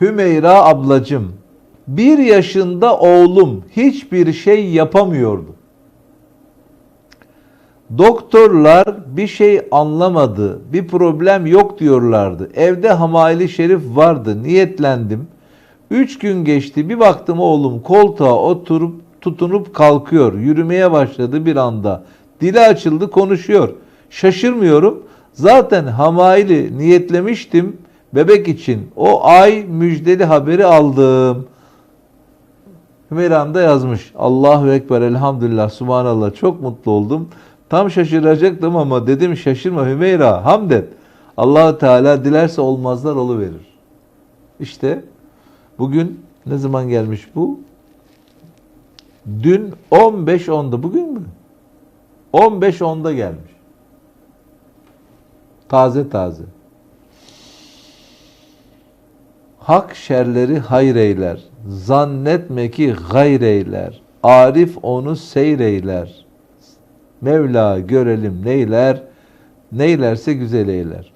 Hümeyra ablacım, bir yaşında oğlum hiçbir şey yapamıyordu. Doktorlar bir şey anlamadı, bir problem yok diyorlardı. Evde hamayli şerif vardı, niyetlendim. Üç gün geçti, bir baktım oğlum koltuğa oturup tutunup kalkıyor. Yürümeye başladı bir anda. Dili açıldı, konuşuyor. Şaşırmıyorum. Zaten hamayli niyetlemiştim bebek için. O ay müjdeli haberi aldım. Hümeyra Hanım da yazmış. Allahu Ekber, elhamdülillah, subhanallah. Çok mutlu oldum. Tam şaşıracaktım ama dedim şaşırma Hümeyra, hamd et. allah Teala dilerse olmazlar oluverir. İşte bugün ne zaman gelmiş bu? Dün 15.10'da. Bugün mü? 15.10'da gelmiş. Taze taze. Hak şerleri hayreyler. Zannetme ki gayreyler. Arif onu seyreyler. Mevla görelim neyler. Neylerse güzel eyler.